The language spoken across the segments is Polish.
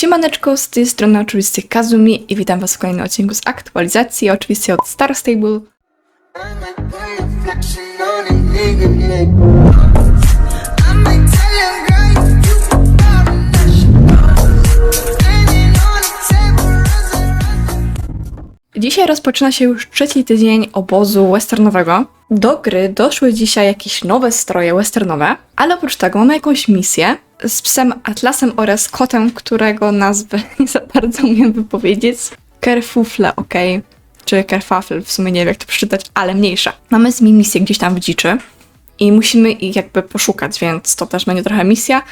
Siemaneczko, z tej strony oczywiście Kazumi i witam was w kolejnym odcinku z aktualizacji, oczywiście od Star Stable. Dzisiaj rozpoczyna się już trzeci tydzień obozu westernowego. Do gry doszły dzisiaj jakieś nowe stroje westernowe, ale oprócz tego mamy jakąś misję z psem Atlasem oraz kotem, którego nazwę nie za bardzo umiem wypowiedzieć. Kerfufle, okej. Czy Kerfafel, w sumie nie wiem jak to przeczytać, ale mniejsza. Mamy z nim misję gdzieś tam w dziczy i musimy ich jakby poszukać, więc to też będzie trochę misja,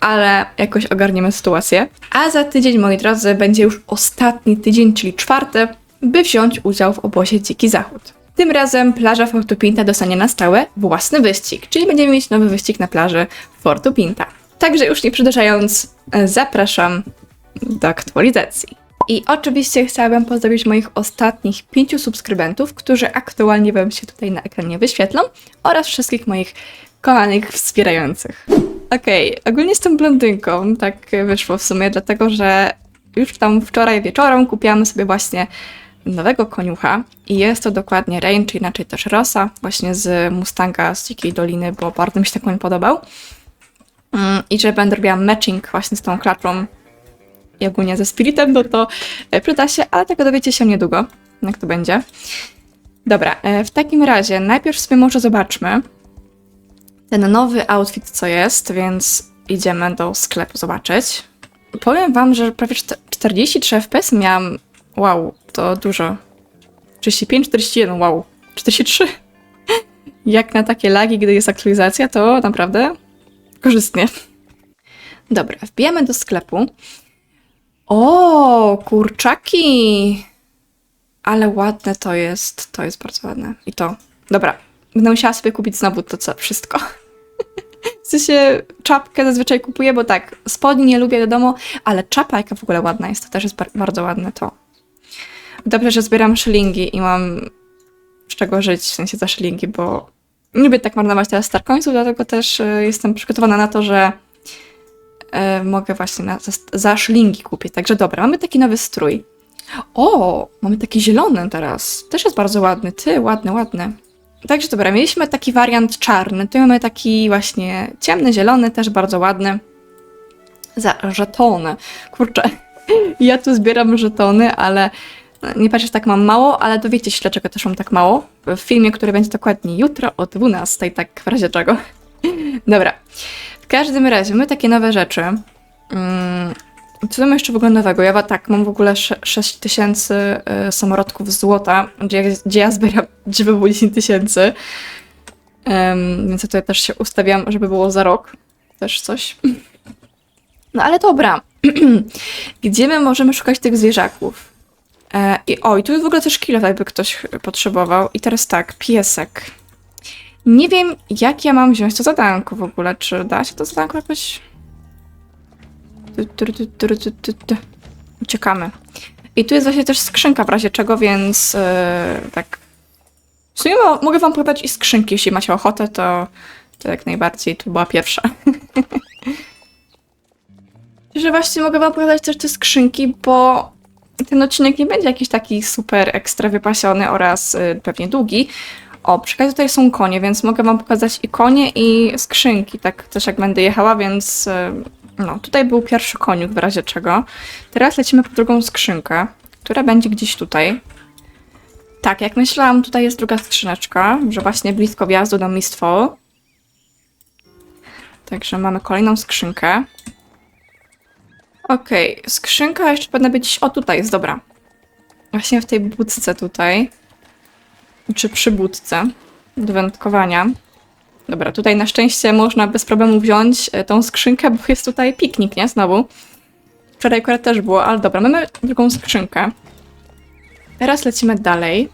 ale jakoś ogarniemy sytuację. A za tydzień, moi drodzy, będzie już ostatni tydzień, czyli czwarty, by wziąć udział w obozie Dziki Zachód. Tym razem plaża Fortu Pinta dostanie na stałe własny wyścig, czyli będziemy mieć nowy wyścig na plaży Fortu Pinta. Także już nie przedłużając, e, zapraszam do aktualizacji. I oczywiście chciałabym pozdrowić moich ostatnich pięciu subskrybentów, którzy aktualnie Wam się tutaj na ekranie wyświetlą oraz wszystkich moich kochanych wspierających. Okej, ogólnie jestem blondynką, tak wyszło w sumie, dlatego że już tam wczoraj wieczorem kupiłam sobie właśnie nowego koniucha i jest to dokładnie Rain, czy inaczej też Rosa, właśnie z Mustanga z Dzikiej Doliny, bo bardzo mi się ten koń podobał. Mm, I że będę robiła matching właśnie z tą klaczą i ogólnie ze Spiritem, no to e, przyda się, ale tego dowiecie się niedługo, jak to będzie. Dobra, e, w takim razie najpierw sobie może zobaczmy ten nowy outfit, co jest, więc idziemy do sklepu zobaczyć. Powiem wam, że prawie czte- 43 FPS miałam. Wow, to dużo. 35, 41, wow. 43. Jak na takie lagi, gdy jest aktualizacja, to naprawdę korzystnie. Dobra, wbijamy do sklepu. O, kurczaki! Ale ładne to jest. To jest bardzo ładne. I to. Dobra, będę musiała sobie kupić znowu to co, wszystko. W sensie czapkę zazwyczaj kupuję, bo tak, spodni nie lubię wiadomo, ale czapa jaka w ogóle ładna jest, to też jest bar- bardzo ładne to. Dobrze, że zbieram szylingi i mam z czego żyć, w sensie za szylingi, bo nie lubię tak marnować teraz star końców, dlatego też y, jestem przygotowana na to, że y, mogę właśnie na, za, za szylingi kupić. Także dobra, mamy taki nowy strój. O, mamy taki zielony teraz. Też jest bardzo ładny. Ty, ładny, ładny. Także dobra, mieliśmy taki wariant czarny, tu mamy taki właśnie ciemny, zielony, też bardzo ładny. Za żetony. Kurczę, ja tu zbieram żetony, ale nie patrzę, że tak mam mało, ale dowiecie się, dlaczego też mam tak mało. W filmie, który będzie dokładnie jutro o 12, tak w razie czego. Dobra. W każdym razie, my takie nowe rzeczy. Mm, co mamy jeszcze w ogóle nowego? Ja tak, mam w ogóle 6 tysięcy y, samorodków złota, gdzie, gdzie ja zbieram, żeby było 10 tysięcy. Więc ja tutaj też się ustawiam, żeby było za rok. Też coś. No ale dobra. Gdzie my możemy szukać tych zwierzaków? E, I o, i tu jest w ogóle też kilof, jakby ktoś potrzebował. I teraz tak, piesek. Nie wiem, jak ja mam wziąć to zadanko w ogóle. Czy da się to zadanko jakoś... Uciekamy. I tu jest właśnie też skrzynka w razie czego, więc yy, tak. W sumie mo- mogę wam pokazać i skrzynki, jeśli macie ochotę, to, to jak najbardziej tu była pierwsza. Że właśnie mogę wam pokazać też te skrzynki, bo ten odcinek nie będzie jakiś taki super ekstra wypasiony oraz y, pewnie długi. O, przy tutaj są konie, więc mogę wam pokazać i konie i skrzynki, tak też jak będę jechała, więc y, no, tutaj był pierwszy koniuk w razie czego. Teraz lecimy po drugą skrzynkę, która będzie gdzieś tutaj. Tak, jak myślałam, tutaj jest druga skrzyneczka, że właśnie blisko wjazdu do Mistfall. Także mamy kolejną skrzynkę. Okej, skrzynka jeszcze powinna być... O, tutaj jest, dobra. Właśnie w tej budce tutaj. Czy przy budce do wędkowania. Dobra, tutaj na szczęście można bez problemu wziąć e, tą skrzynkę, bo jest tutaj piknik, nie? Znowu. Wczoraj akurat też było, ale dobra, mamy drugą skrzynkę. Teraz lecimy dalej.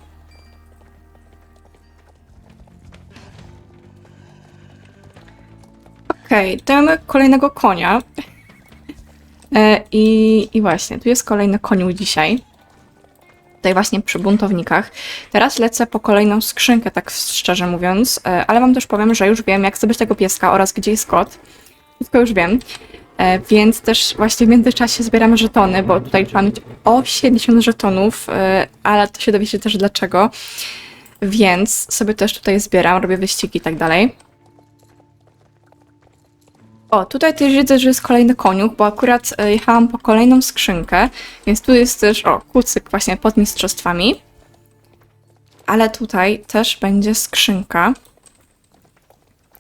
Okej, to mamy kolejnego konia. E, I, I właśnie, tu jest kolejny koniu dzisiaj. Tutaj właśnie przy buntownikach. Teraz lecę po kolejną skrzynkę, tak szczerze mówiąc, e, ale wam też powiem, że już wiem, jak zdobyć tego pieska oraz gdzie jest kot. Wszystko już wiem. E, więc też właśnie w międzyczasie zbieramy żetony, bo tutaj trzeba mieć 80 żetonów, e, ale to się dowiecie też dlaczego. Więc sobie też tutaj zbieram, robię wyścigi i tak dalej. O, tutaj też widzę, że jest kolejny koniuk, bo akurat e, jechałam po kolejną skrzynkę, więc tu jest też, o, kucyk właśnie pod mistrzostwami. Ale tutaj też będzie skrzynka,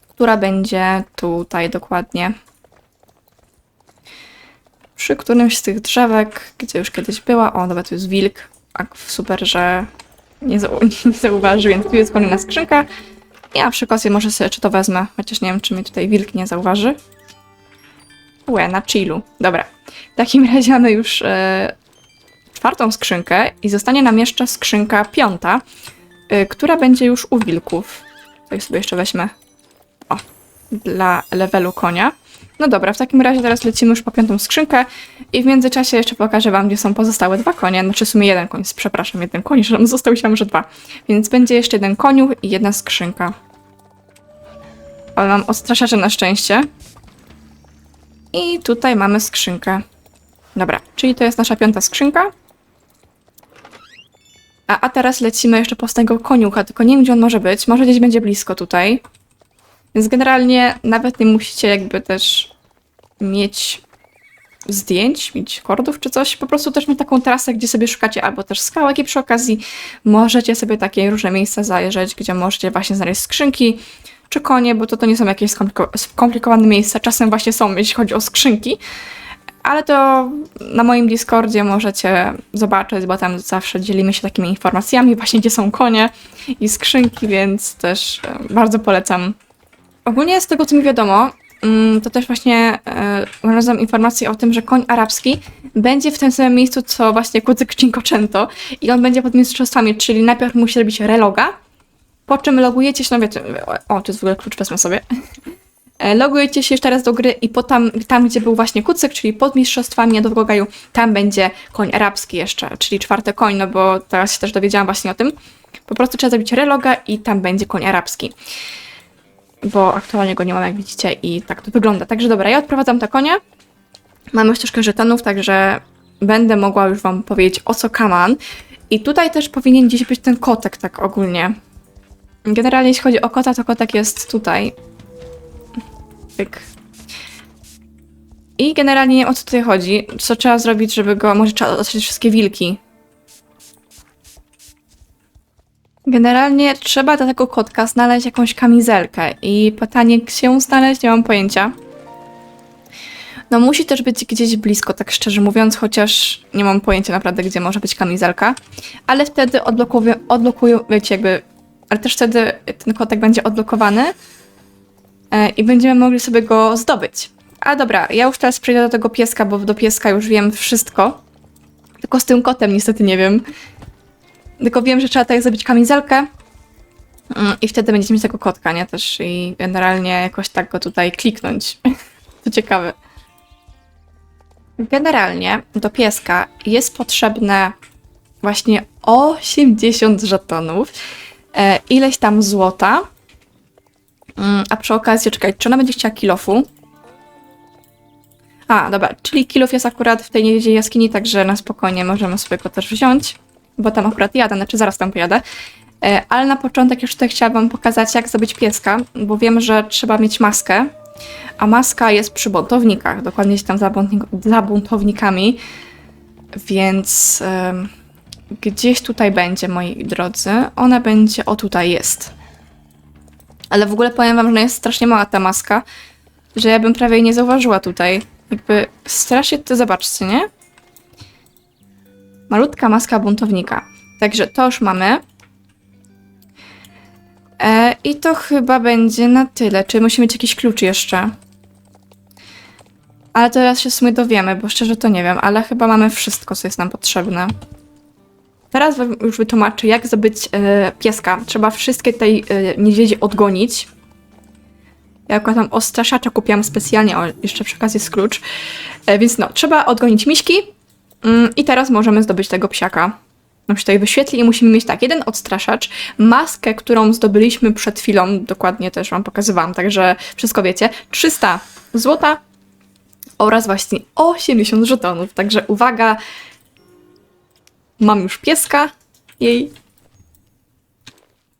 która będzie tutaj dokładnie przy którymś z tych drzewek, gdzie już kiedyś była. O, dobra, tu jest wilk. A super, że nie, zau- nie zauważy, więc tu jest kolejna skrzynka. Ja przy okazji może sobie czy to wezmę, chociaż nie wiem, czy mnie tutaj wilk nie zauważy. Łe, na chillu. Dobra. W takim razie mamy już e, czwartą skrzynkę i zostanie nam jeszcze skrzynka piąta, e, która będzie już u wilków. Tutaj sobie jeszcze weźmę o, dla levelu konia. No dobra, w takim razie teraz lecimy już po piątą skrzynkę i w międzyczasie jeszcze pokażę wam, gdzie są pozostałe dwa konie. Znaczy w sumie jeden koń, przepraszam, jeden koń, że nam został się że dwa. Więc będzie jeszcze jeden koniu i jedna skrzynka. Ale mam odstraszacze na szczęście. I tutaj mamy skrzynkę. Dobra, czyli to jest nasza piąta skrzynka. A, a teraz lecimy jeszcze po tego koniucha, tylko nie wiem, gdzie on może być. Może gdzieś będzie blisko tutaj. Więc generalnie nawet nie musicie jakby też mieć zdjęć, mieć kordów czy coś. Po prostu też mieć taką trasę, gdzie sobie szukacie albo też skałek i przy okazji możecie sobie takie różne miejsca zajrzeć, gdzie możecie właśnie znaleźć skrzynki czy konie, bo to, to nie są jakieś skompliko- skomplikowane miejsca. Czasem właśnie są, jeśli chodzi o skrzynki. Ale to na moim Discordzie możecie zobaczyć, bo tam zawsze dzielimy się takimi informacjami, właśnie gdzie są konie i skrzynki, więc też e, bardzo polecam Ogólnie z tego, co mi wiadomo, mm, to też właśnie e, znalazłam informację o tym, że koń arabski będzie w tym samym miejscu, co właśnie kucyk Cinquecento i on będzie pod mistrzostwami, czyli najpierw musi robić reloga, po czym logujecie się, no wiecie, o, to jest w ogóle klucz, wezmę sobie. E, Logujecie się jeszcze raz do gry i po tam, tam, gdzie był właśnie kucyk, czyli pod mistrzostwami Jadowego Gaju, tam będzie koń arabski jeszcze, czyli czwarty koń, no bo teraz się też dowiedziałam właśnie o tym. Po prostu trzeba zrobić reloga i tam będzie koń arabski bo aktualnie go nie mam, jak widzicie, i tak to wygląda. Także dobra, ja odprowadzam te konie. Mamy już troszkę żetonów, także będę mogła już wam powiedzieć o co kaman. I tutaj też powinien gdzieś być ten kotek, tak ogólnie. Generalnie jeśli chodzi o kota, to kotek jest tutaj. Pyk. I generalnie nie o co tutaj chodzi. Co trzeba zrobić, żeby go... Może trzeba otrzeć wszystkie wilki. Generalnie trzeba dla tego kotka znaleźć jakąś kamizelkę i pytanie, gdzie ją znaleźć, nie mam pojęcia. No musi też być gdzieś blisko, tak szczerze mówiąc, chociaż nie mam pojęcia naprawdę, gdzie może być kamizelka. Ale wtedy odblokuję, odblokuję wiecie, jakby... Ale też wtedy ten kotek będzie odblokowany e, i będziemy mogli sobie go zdobyć. A dobra, ja już teraz przejdę do tego pieska, bo do pieska już wiem wszystko. Tylko z tym kotem niestety nie wiem. Tylko wiem, że trzeba tutaj zrobić kamizelkę mm, i wtedy będziecie mieć tego kotka, nie? Też i generalnie jakoś tak go tutaj kliknąć. to ciekawe. Generalnie do pieska jest potrzebne właśnie 80 żetonów, ileś tam złota, Mm, a przy okazji, czekaj, czy ona będzie chciała kilofu? A, dobra, czyli kilof jest akurat w tej niedzieli jaskini, także na spokojnie możemy sobie go też wziąć bo tam akurat jadę, znaczy zaraz tam pojadę. E, Ale na początek już tutaj chciałabym wam pokazać, jak zrobić pieska, bo wiem, że trzeba mieć maskę, a maska jest przy buntownikach, dokładnie jest tam za, buntownikami, więc em, gdzieś tutaj będzie, moi drodzy. Ona będzie, o tutaj jest. Ale w ogóle powiem wam, że jest strasznie mała ta maska, że ja bym prawie nie zauważyła tutaj. Jakby strasznie to zobaczcie, nie? Malutka maska buntownika. Także to już mamy. E, I to chyba będzie na tyle. Czy musimy mieć jakiś klucz jeszcze? Ale teraz się w sumie dowiemy, bo szczerze to nie wiem, ale chyba mamy wszystko, co jest nam potrzebne. Teraz wam już wytłumaczę, jak zdobyć e, pieska. Trzeba wszystkie tej e, niedźwiedzie odgonić. Ja akurat tam ostraszacza kupiłam specjalnie, o, jeszcze przy okazji jest klucz. E, więc no, trzeba odgonić miśki, Mm, I teraz możemy zdobyć tego psiaka. Nam się tutaj wyświetli i musimy mieć tak, jeden odstraszacz, maskę, którą zdobyliśmy przed chwilą, dokładnie też wam pokazywałam, także wszystko wiecie, 300 złota oraz właśnie 80 żetonów. Także uwaga, mam już pieska, jej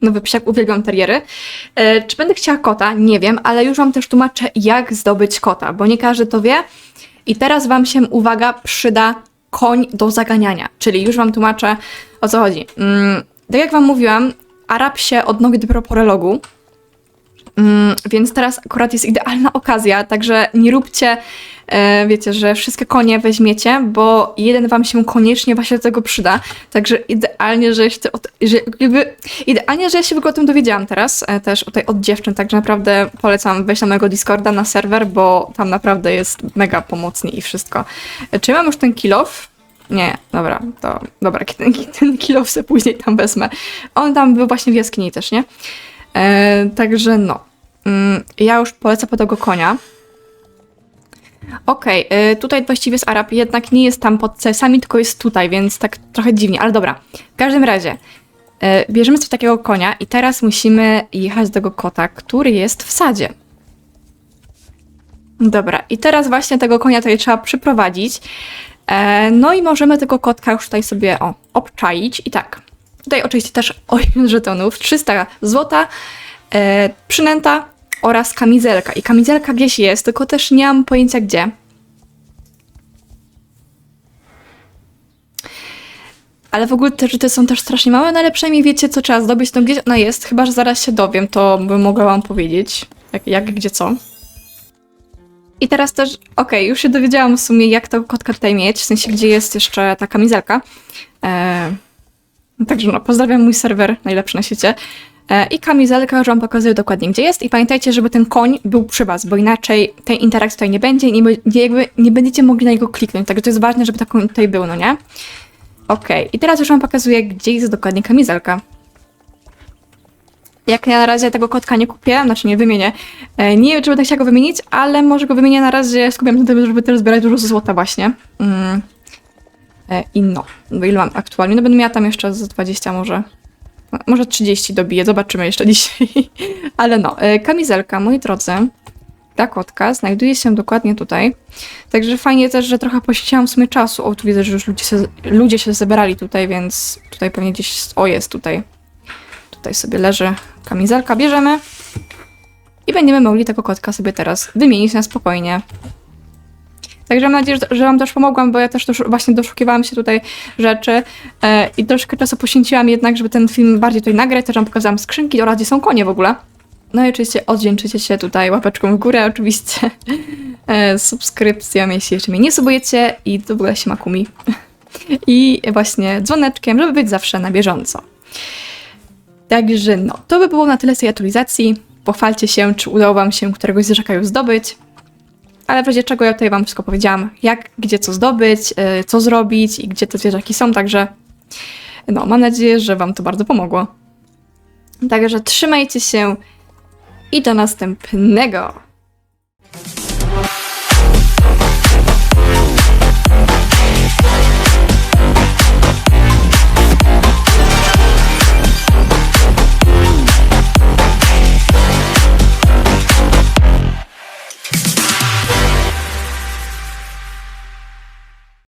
nowy psiak, uwielbiam teriery. E, czy będę chciała kota? Nie wiem, ale już wam też tłumaczę, jak zdobyć kota, bo nie każdy to wie. I teraz wam się, uwaga, przyda koń do zaganiania, czyli już wam tłumaczę, o co chodzi. Mm, tak jak wam mówiłam, Arab się od nogi dopiero po relogu, Mm, więc teraz akurat jest idealna okazja, także nie róbcie, e, wiecie, że wszystkie konie weźmiecie, bo jeden wam się koniecznie właśnie do tego przyda. Także idealnie, że, się że jakby, idealnie, że ja się w ogóle o tym dowiedziałam teraz, e, też tutaj od dziewczyn, także naprawdę polecam wejść na mojego Discorda, na serwer, bo tam naprawdę jest mega pomocnie i wszystko. E, czy mam już ten kilof? Nie, dobra, to dobra, ten, ten kilof sobie później tam wezmę. On tam był właśnie w jaskini też, nie? E, także no. Mm, ja już polecę po tego konia. Okej, e, tutaj właściwie jest Arab, jednak nie jest tam pod CS-ami, tylko jest tutaj, więc tak trochę dziwnie, ale dobra. W każdym razie, e, bierzemy sobie takiego konia i teraz musimy jechać do tego kota, który jest w sadzie. Dobra, i teraz właśnie tego konia tutaj trzeba przyprowadzić. E, no i możemy tego kotka już tutaj sobie o, obczaić. I tak, tutaj oczywiście też 8 żetonów, 300 złota, e, przynęta oraz kamizelka. I kamizelka gdzieś jest, tylko też nie mam pojęcia gdzie. Ale w ogóle te żyty są też strasznie małe, no ale przynajmniej wiecie, co trzeba zdobyć, to gdzieś ona jest. Chyba, że zaraz się dowiem, to bym mogła wam powiedzieć, jak, jak gdzie, co. I teraz też, okej, już się dowiedziałam w sumie, jak tego kotka tutaj mieć, w sensie, gdzie jest jeszcze ta kamizelka. E, także no, pozdrawiam mój serwer, najlepszy na świecie. E, I kamizelka już wam pokazuję dokładnie, gdzie jest. I pamiętajcie, żeby ten koń był przy was, bo inaczej tej interakcji tutaj nie będzie, nie, nie, jakby nie będziecie mogli na niego kliknąć. Także to jest ważne, żeby taki koń tutaj był, no nie? Okej, i teraz już wam pokazuję, gdzie jest dokładnie kamizelka. Jak ja na razie tego kotka nie kupię, znaczy nie wymienię, e, nie wiem, czy będę chciała go wymienić, ale może go wymienię na razie, skupiam się na tym, żeby też zbierać dużo złota właśnie. Mm. E, I no, bo ile mam aktualnie? No będę miała tam jeszcze z 20 może, może 30 dobiję, zobaczymy jeszcze dzisiaj. ale no, e, kamizelka, moi drodzy, ta kotka znajduje się dokładnie tutaj. Także fajnie też, że trochę poświęciłam w sumie czasu. O, tu widzę, że już ludzie się, ludzie się zebrali tutaj, więc tutaj pewnie gdzieś, o jest tutaj. Tutaj sobie leży kamizelka, bierzemy i będziemy mogli tego kotka sobie teraz wymienić na spokojnie. Także mam nadzieję, że- Wam też pomogłam, bo ja też dosz, właśnie doszukiwałam się tutaj rzeczy e, i troszkę czasu poświęciłam jednak, żeby ten film bardziej tutaj nagrać. Też Wam pokazałam skrzynki oraz gdzie są konie w ogóle. No i oczywiście oddzięczycie się tutaj łapeczką w górę, oczywiście e, subskrypcją, jeśli jeszcze mnie nie subujecie i w ogóle się makumi. I właśnie dzwoneczkiem, żeby być zawsze na bieżąco. Także no, to by było na tyle z tej aktualizacji. Pochwalcie się, czy udało Wam się któregoś zwierzaka już zdobyć. Ale w razie czego ja tutaj Wam wszystko powiedziałam, jak, gdzie co zdobyć, yy, co zrobić i gdzie te zwierzaki są, także no, mam nadzieję, że Wam to bardzo pomogło. Także trzymajcie się i do następnego.